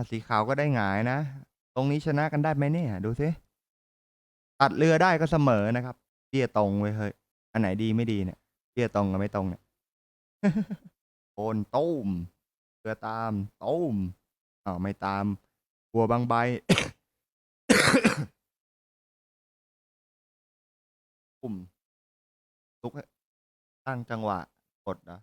อะสีขาวก็ได้หงายนะ ตรงนี้ชนะกันได้ไหมเนี่ย ดูสิตัดเรือได้ก็เสมอนะครับเบี้ยตรงไว้ยเฮ้ยอันไหนดีไม่ดีเนี่ยเบี้ยตรงกับไม่ตรงเนี่ยโอนตุ้มเรือตามตุ้มอ้าวไม่ตามบัวบางใบปุ่มลุกตั้งจังหวะกดนะ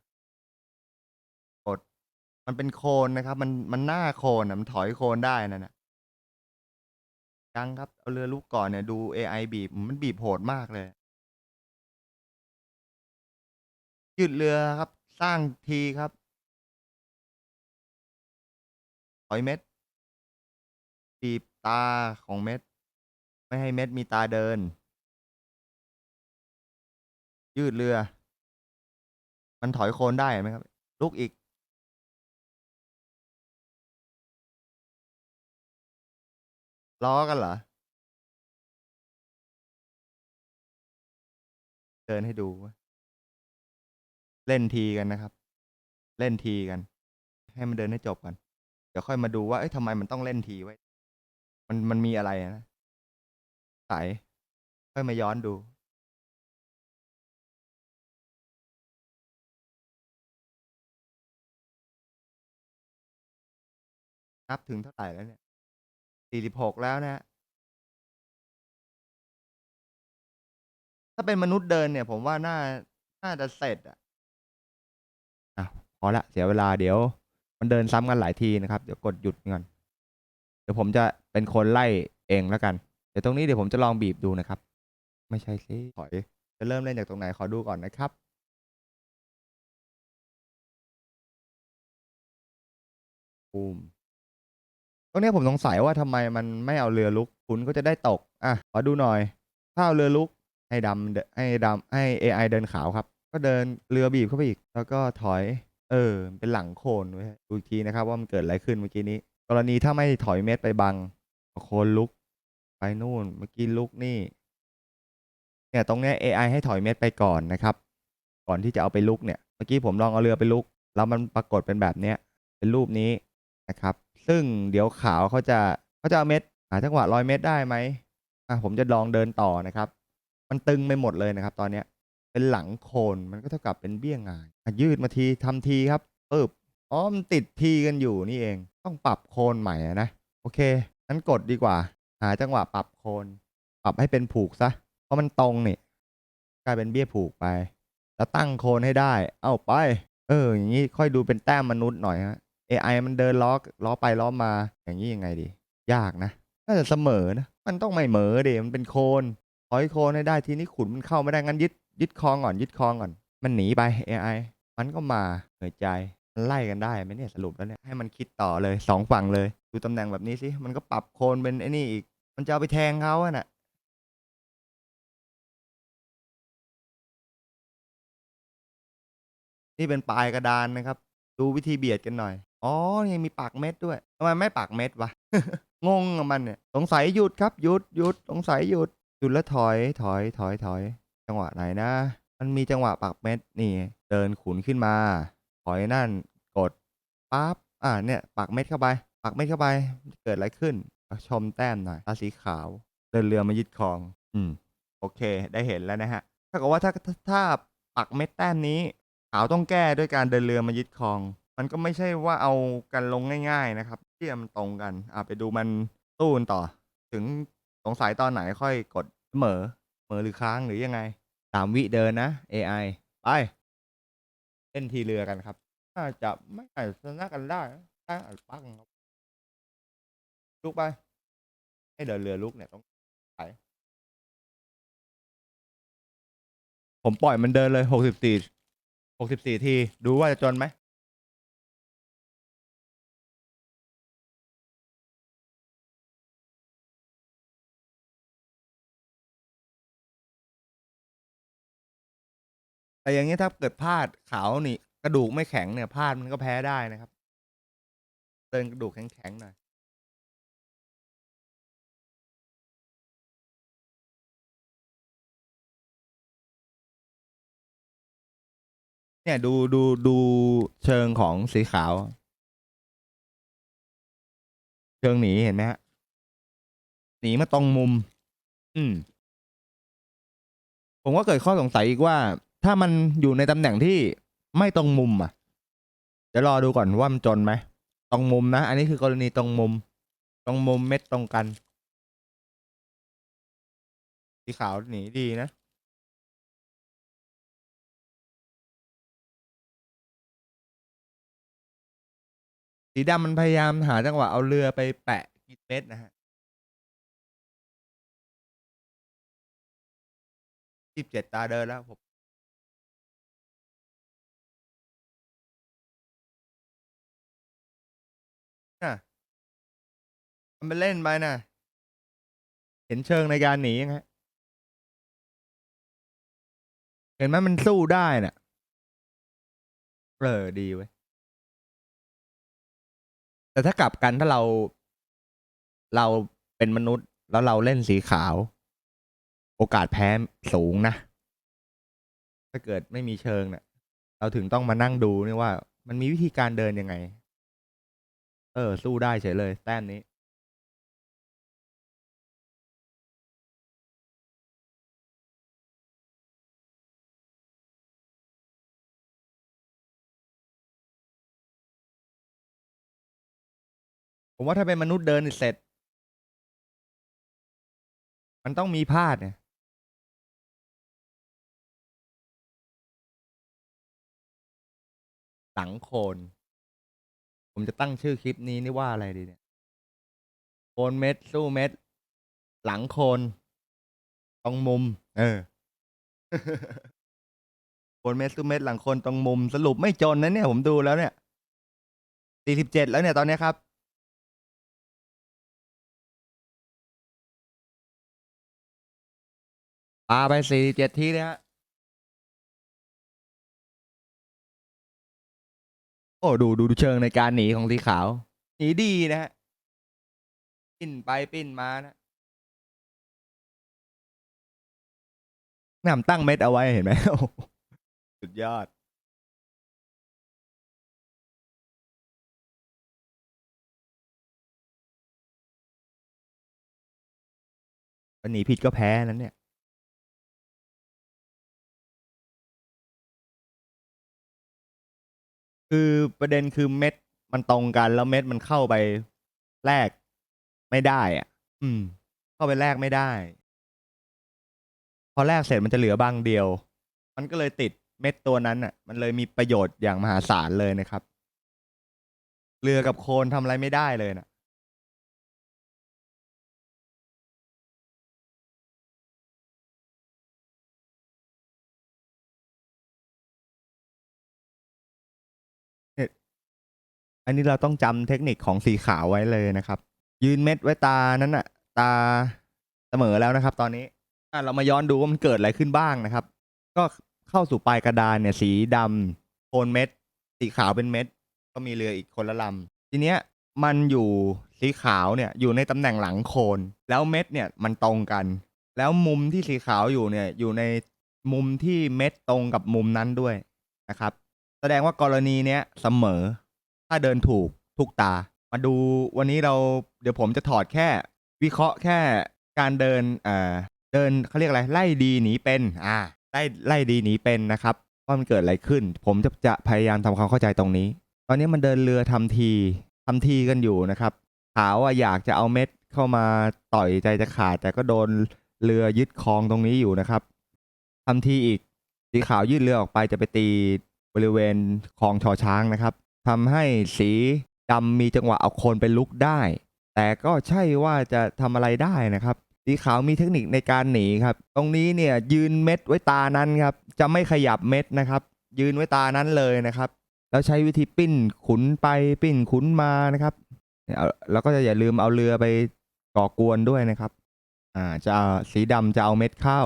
มันเป็นโคนนะครับ มันมันหน้าโคนนะมันถอยโคนได้นั่นนะยังครับ เอาเรือลูกก่อนเนี่ยดู AI บีบมันบีบโหดมากเลย ยืดเรือครับ สร้างทีครับถอยเม็ดบีบตาของเม็ด ไม่ให้เม็ดมีตาเดิน ยืดเรือ มันถอยโคนได้ไหมครับ ลุกอีก ล้อกันเหรอ เดินให้ดูเล่นทีกันนะครับ เล่นทีกัน ให้มันเดินให้จบกัน เดี๋ยวค่อยมาดูว่าเอ้ยทำไมมันต้องเล่นทีไว้ มันมันมีอะไรนะสายค่อยมาย้อนดู นับถึงเท่าไหร่แล้วเนี่ย สี่สิบหกแล้วนะฮะถ้าเป็นมนุษย์เดินเนี่ย ผมว่าน่า น่าจะเสร็จอะอะพอละเสียเวลาเดี๋ยว มันเดินซ้ำกันหลายทีนะครับ เดี๋ยวกดหยุดก่อนเดี๋ยวผมจะเป็นคนไล่เองแล้วกัน เดี๋ยวตรงนี้เดี๋ยวผมจะลองบีบดูนะครับ ไม่ใช่สิถอย จะเริ่มเล่นจากตรงไหนขอดูก่อนนะครับบูม ตรงเนี้ยผมสงสัยว่าทำไมมันไม่เอาเรือลุก คุณก็จะได้ตก อะขอดูหน่อย ถ้าเอาเรือลุกให้ดำเดให้ดำให้ AI เดินขาวครับ ก็เดินเรือบีบเข้าไปอีก แล้วก็ถอย เออ เป็นหลังโคนไว้ยดูอีกทีนะครับ ว่ามันเกิดอะไรขึ้นเมื่อกี้นี้ กรณีถ้าไม่ถอยเม็ดไปบังโคนลุก ไปนู่น เมื่อกี้ลุกนี่ เนี่ยตรงเนี้ย AI ให้ถอยเม็ดไปก่อนนะครับ ก่อนที่จะเอาไปลุกเนี่ย เมื่อกี้ผมลองเอาเรือไปลุก แล้วมันปรากฏเป็นแบบเนี้ย เป็นรูปนี้ นะครับ ซึ่งเดี๋ยวขาวเขาจะเขาจะเอาเม็ดหาจังหวะร้อยเม็ดได้ไหมอะผมจะลองเดินต่อนะครับ มันตึงไปหมดเลยนะครับ ตอนเนี้ย เป็นหลังโคนมันก็เท่ากับเป็นเบี้ยงายอะยืดมาทีทำทีครับปึ๊บอ๋อมันติดทีกันอยู่นี่เอง ต้องปรับโคนใหม่นะโอเคงั้นกดดีกว่า หาจังหวะปรับโคน ปรับให้เป็นผูกซะเพราะมันตรงนี่กลายเป็นเบี้ยผูกไป แล้วตั้งโคนให้ได้ เอาไป เออ อย่างนี้ค่อยดูเป็นแต้มมนุษย์หน่อยฮะ AI มันเดินล้อล้อไปล้อมา อย่างนี้ยังไงดี ยากนะ น่าจะเสมอนะ มันต้องไม่เหมอเดมันเป็นโคนถอยโคนให้ได้ทีนี้ขุนมันเข้าไม่ได้งั้นยึดยึดคลองก่อนยึดคลองก่อน มันหนีไป AI มันก็มาเหนื่อยใจมันไล่กันได้ไหมเนี่ยสรุปแล้วเนี่ยให้มันคิดต่อเลยสองฝั่งเลยดูตำแหน่งแบบนี้สิมันก็ปรับโคนเป็นไอ้นี่อีก มันจะเอาไปแทงเขาอะน่ะนี่เป็นปลายกระดานนะครับ ดูวิธีเบียดกันหน่อย อ๋อ ยังมีปากเม็ดด้วย ทำไมไม่ปากเม็ดวะ งงกับมันเนี่ย สงสัยหยุดครับ หยุดหยุด สงสัยหยุด หยุดแล้วถอย ถอย ถอย ถอย จังหวะไหนนะ มันมีจังหวะปากเม็ดนี่ เดินขุนขึ้นมา ถอยนั่น กด ปั๊บ อ่า เนี่ย ปากเม็ดเข้าไป ปากเม็ดเข้าไป เกิดอะไรขึ้น ชมแต้มหน่อยตาสีขาว เดินเรือมายึดคลอง อืม โอเค ได้เห็นแล้วนะฮะ ถ้ากับว่าถ้าถ้าถ้าปักเม็ดแต้มนี้ ขาวต้องแก้ด้วยการเดินเรือมายึดคลอง มันก็ไม่ใช่ว่าเอากันลงง่ายๆนะครับเที่มันตรงกัน อ่าไปดูมันตู้กันต่อ ถึงสงสัยตอนไหนค่อยกดเหมอเหมอหรือค้างหรือยังไงสามวิเดินนะ AI ไปเล่นทีเรือกันครับน่าจะไม่อาจชนะกันได้นะถ้าอัดปังครับลุกไป ให้เดินเรือลุกเนี่ยต้องไปผมปล่อยมันเดินเลยหกสิบสี่หกสิบสี่ที ดูว่าจะจนไหม แต่อย่างนี้ถ้าเกิดพลาดขาวนี่กระดูกไม่แข็งเนี่ยพลาดมันก็แพ้ได้นะครับ เดินกระดูกแข็งๆหน่อยเนี่ยดูดูดูเชิงของสีขาว เชิงหนีเห็นไหมฮะหนีมาตรงมุม อืม ผมก็เกิดข้อสงสัยอีกว่า ถ้ามันอยู่ในตำแหน่งที่ไม่ตรงมุมอะเดี๋ยวรอดูก่อนว่ามันจนไหมตรงมุมนะ อันนี้คือกรณีตรงมุม ตรงมุมเม็ดตรงกันสีขาวหนีดีนะสีดำมันพยายามหาจังหวะเอาเรือไปแปะกินเม็ดนะฮะยี่สิบเจ็ดตาเดินแล้วผม น่ะมันไปเล่นไปน่ะ เห็นเชิงในการหนียังฮะเห็นไหมมันสู้ได้น่ะเออดีเว้ยแต่ถ้ากลับกันถ้าเรา เราเป็นมนุษย์แล้วเราเล่นสีขาว โอกาสแพ้สูงนะ ถ้าเกิดไม่มีเชิงเนี่ยเราถึงต้องมานั่งดูนี่ว่า มันมีวิธีการเดินยังไง เออ สู้ได้เฉยเลย แต้มนี้ ผมว่าถ้าเป็นมนุษย์เดินนี่เสร็จ มันต้องมีพลาดเนี่ยหลังโคน ผมจะตั้งชื่อคลิปนี้นี่ว่าอะไรดีเนี่ยโคนเม็ดสู้เม็ด หลังโคนตรงมุม เออโคนเม็ดสู้เม็ดหลังโคนตรงมุม สรุปไม่จนนะเนี่ย ผมดูแล้วเนี่ยสี่สิบเจ็ดแล้วเนี่ยตอนนี้ครับปาไปสี่เจ็ดทีเลยฮะ โอ้ดูดูดูเชิงในการหนีของสีขาว หนีดีนะฮะปิ้นไปปิ้นมานะนำตั้งเม็ดเอาไว้เห็นไหมสุดยอด หนีผิดก็แพ้นั้นเนี่ย คือประเด็นคือเม็ดมันตรงกันแล้วเม็ดมันเข้าไปแลกไม่ได้อะ อืม เข้าไปแลกไม่ได้ พอแลกเสร็จมันจะเหลือบางเดียว มันก็เลยติดเม็ดตัวนั้นอะ มันเลยมีประโยชน์อย่างมหาศาลเลยนะครับ เรือกับโคลนทำอะไรไม่ได้เลยนะ อันนี้เราต้องจำเทคนิคของสีขาวไว้เลยนะครับ ยืนเม็ดไว้ตานั้นน่ะตาเสมอแล้วนะครับ ตอนนี้อะเรามาย้อนดูว่ามันเกิดอะไรขึ้นบ้างนะครับ ก็เข้าสู่ปลายกระดานเนี่ย สีดำโคนเม็ด สีขาวเป็นเม็ด ก็มีเรืออีกคนละลำทีเนี้ยมันอยู่สีขาวเนี่ยอยู่ในตำแหน่งหลังโคน แล้วเม็ดเนี่ยมันตรงกัน แล้วมุมที่สีขาวอยู่เนี่ยอยู่ในมุมที่เม็ดตรงกับมุมนั้นด้วยนะครับ แสดงว่ากรณีเนี้ยเสมอ ถ้าเดินถูกทุกตา มาดูวันนี้เราเดี๋ยวผมจะถอดแค่ วิเคราะห์แค่การเดินเอ่อเดินเขาเรียกอะไรไล่ดีหนีเป็นอ่าไล่ไล่ดีหนีเป็นนะครับว่ามันเกิดอะไรขึ้น ผมจะจะพยายามทำความเข้าใจตรงนี้ ตอนนี้มันเดินเรือทำทีทำทีกันอยู่นะครับขาวว่าอยากจะเอาเม็ดเข้ามาต่อยใจจะขาด แต่ก็โดนเรือยึดคลองตรงนี้อยู่นะครับทำทีอีกสีขาวยืดเรือออกไปจะไปตีบริเวณคลองชอช้างนะครับ ทำให้สีดำมีจังหวะเอาโคนไปลุกได้ แต่ก็ใช่ว่าจะทำอะไรได้นะครับ สีขาวมีเทคนิคในการหนีครับ ตรงนี้เนี่ยยืนเม็ดไว้ตานั้นครับ จะไม่ขยับเม็ดนะครับ ยืนไว้ตานั้นเลยนะครับ แล้วใช้วิธีปิ้นขุนไปปิ้นขุนมานะครับเอาแล้วก็จะอย่าลืมเอาเรือไปก่อกวนด้วยนะครับ อ่าจะาสีดำจะเอาเม็ดเข้า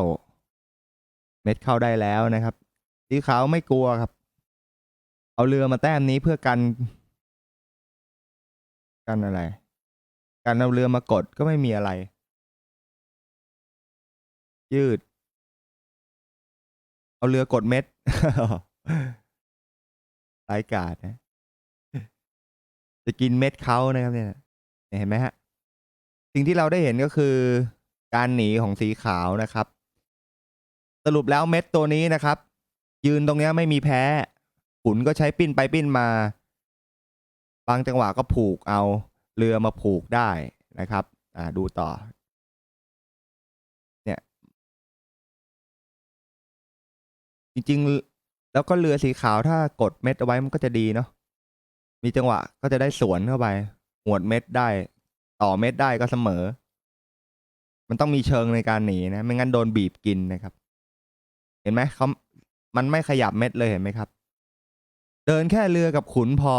เม็ดเข้าได้แล้วนะครับ สีขาวไม่กลัวครับ เอาเรือมาแต้มนี้เพื่อกัน กันอะไร การเอาเรือมากดก็ไม่มีอะไร ยืด เอาเรือกดเม็ดรายกาดนะ จะกินเม็ดเขานะครับเนี่ยเห็นไหมฮะ สิ่งที่เราได้เห็นก็คือการหนีของสีขาวนะครับ สรุปแล้วเม็ดตัวนี้นะครับ ยืนตรงนี้ไม่มีแพ้ ขุนก็ใช้ปิ้นไปปิ้นมา บางจังหวะก็ผูกเอาเรือมาผูกได้นะครับ อ่าดูต่อ เนี่ย จริงๆ แล้วก็เรือสีขาวถ้ากดเม็ดเอาไว้มันก็จะดีเนาะมีจังหวะก็จะได้สวนเข้าไปหวดเม็ดได้ ต่อเม็ดได้ก็เสมอ มันต้องมีเชิงในการหนีนะ ไม่งั้นโดนบีบกินนะครับ เห็นไหมเขามันไม่ขยับเม็ดเลยเห็นไหมครับ เดินแค่เรือกับขุนพอ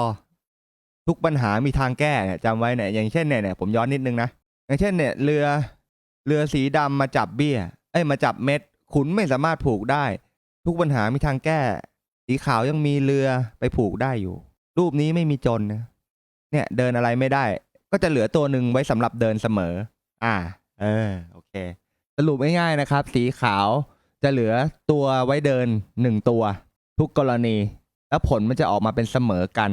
ทุกปัญหามีทางแก้เนี่ยจำไว้เนี่ยอย่างเช่นเนี่ยเนี่ยผมย้อนนิดนึงนะอย่างเช่นเนี่ยเรือเรือสีดำมาจับเบี้ย เอ้ยมาจับเม็ด ขุนไม่สามารถผูกได้ ทุกปัญหามีทางแก้ สีขาวยังมีเรือไปผูกได้อยู่ รูปนี้ไม่มีจนนะเนี่ยเดินอะไรไม่ได้ ก็จะเหลือตัวหนึ่งไว้สำหรับเดินเสมอ อ่า เออโอเค สรุปง่ายๆนะครับ สีขาวจะเหลือตัวไว้เดินหนึ่งตัว ทุกกรณี แล้วผลมันจะออกมาเป็นเสมอกัน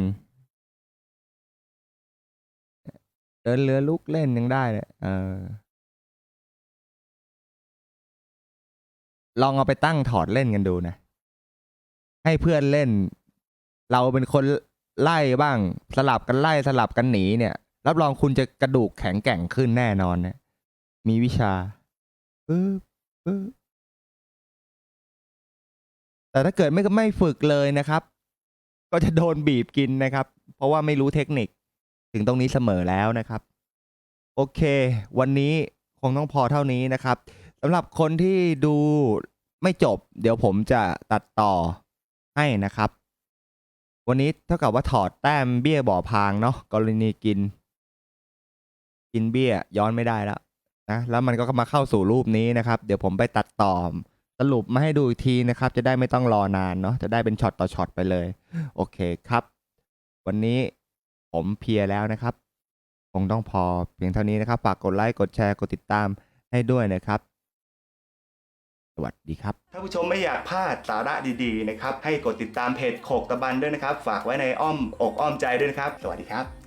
เดินเรือลุกเล่นยังได้เลยเออลองเอาไปตั้งถอดเล่นกันดูนะ ให้เพื่อนเล่น เราเป็นคนไล่บ้าง สลับกันไล่สลับกันหนีเนี่ย รับรองคุณจะกระดูกแข็งแกร่งขึ้นแน่นอนนะมีวิชาปึ๊บปึ๊บแต่ถ้าเกิดไม่ไม่ฝึกเลยนะครับ ก็จะโดนบีบกินนะครับ เพราะว่าไม่รู้เทคนิคถึงตรงนี้เสมอแล้วนะครับ โอเค วันนี้คงต้องพอเท่านี้นะครับสำหรับคนที่ดูไม่จบ เดี๋ยวผมจะตัดต่อให้นะครับ วันนี้เท่ากับว่าถอดแต้มเบี้ยบ่อพางเนาะกรณีกิน กินเบี้ยย้อนไม่ได้แล้วนะแล้วมันก็มาเข้าสู่รูปนี้นะครับ เดี๋ยวผมไปตัดต่อ สรุปมาให้ดูอีกทีนะครับ จะได้ไม่ต้องรอนานเนาะจะได้เป็นช็อตต่อช็อตไปเลย โอเคครับ วันนี้ผมเพียแล้วนะครับ คงต้องพอเพียงเท่านี้นะครับฝากกดไลค์กดแชร์กดติดตามให้ด้วยนะครับ สวัสดีครับ ถ้าผู้ชมไม่อยากพลาดสาระดีๆนะครับ ให้กดติดตามเพจโขกตะบันด้วยนะครับ ฝากไว้ในอ้อมอกอ้อมใจด้วยนะครับ สวัสดีครับ